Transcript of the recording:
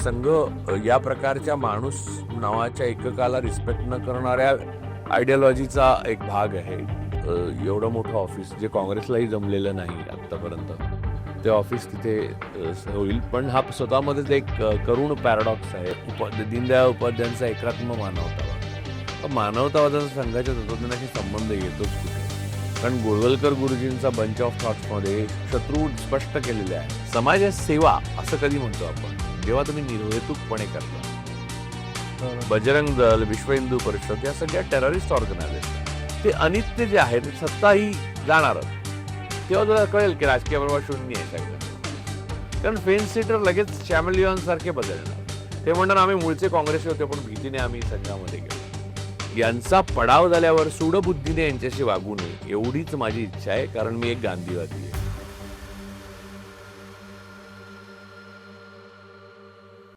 संघ या प्रकारच्या माणूस नावाच्या एककाला रिस्पेक्ट न करणाऱ्या आयडियोलॉजीचा एक भाग आहे. एवढं मोठं ऑफिस जे काँग्रेसलाही जमलेलं नाही आत्तापर्यंत. ते ऑफिस तिथे होईल. पण हा स्वतःमध्येच एक करुण पॅराडॉक्स आहे. उप दीनदयाळ उपाध्यायांचा एकात्म मानवतावाद. तर मानवतावादाचा संघाच्या तत्वज्ञानाशी संबंध येतोच कुठे? कारण गोळवलकर गुरुजींचा बंच ऑफ थॉट्समध्ये शत्रू स्पष्ट केलेले आहे. समाज सेवा असं कधी म्हणतो आपण? जेव्हा तुम्ही निर्हेतुकपणे करता? बजरंग दल विश्व हिंदू परिषद या सगळ्या टेररिस्ट ऑर्गनायझेशन ते अनित्य जे आहे ते सत्ताही जाणारच तेव्हा तुला कळेल की राजकीय प्रभाव शून्य आहे सगळं कारण फेन्स सीटर लगेच चॅमलियॉन सारखे बदलणार. ते म्हणणार आम्ही मूळचे काँग्रेसचे होते पण भीतीने आम्ही संघामध्ये गेलो. यांचा पडाव झाल्यावर सूडबुद्धीने यांच्याशी वागू नये एवढीच माझी इच्छा आहे कारण मी एक गांधीवादी आहे.